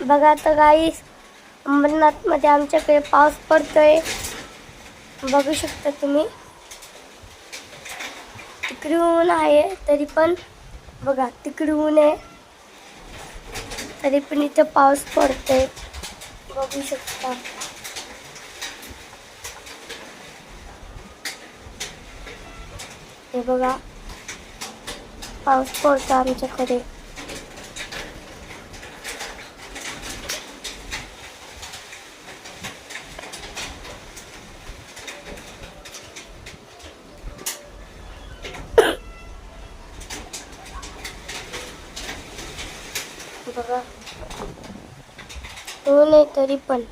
बघा तर गाईस अंबरनाथमध्ये आमच्याकडे पाऊस पडतोय. बघू शकता तुम्ही. तिकडे ऊन आहे तरी पण बघा तिकडे ऊन आहे. तरी पण इथं पाऊस पडतोय. बघू शकता. हे बघा. पाऊस पडतो आमच्याकडे. बघा ऊन आहे तरी पण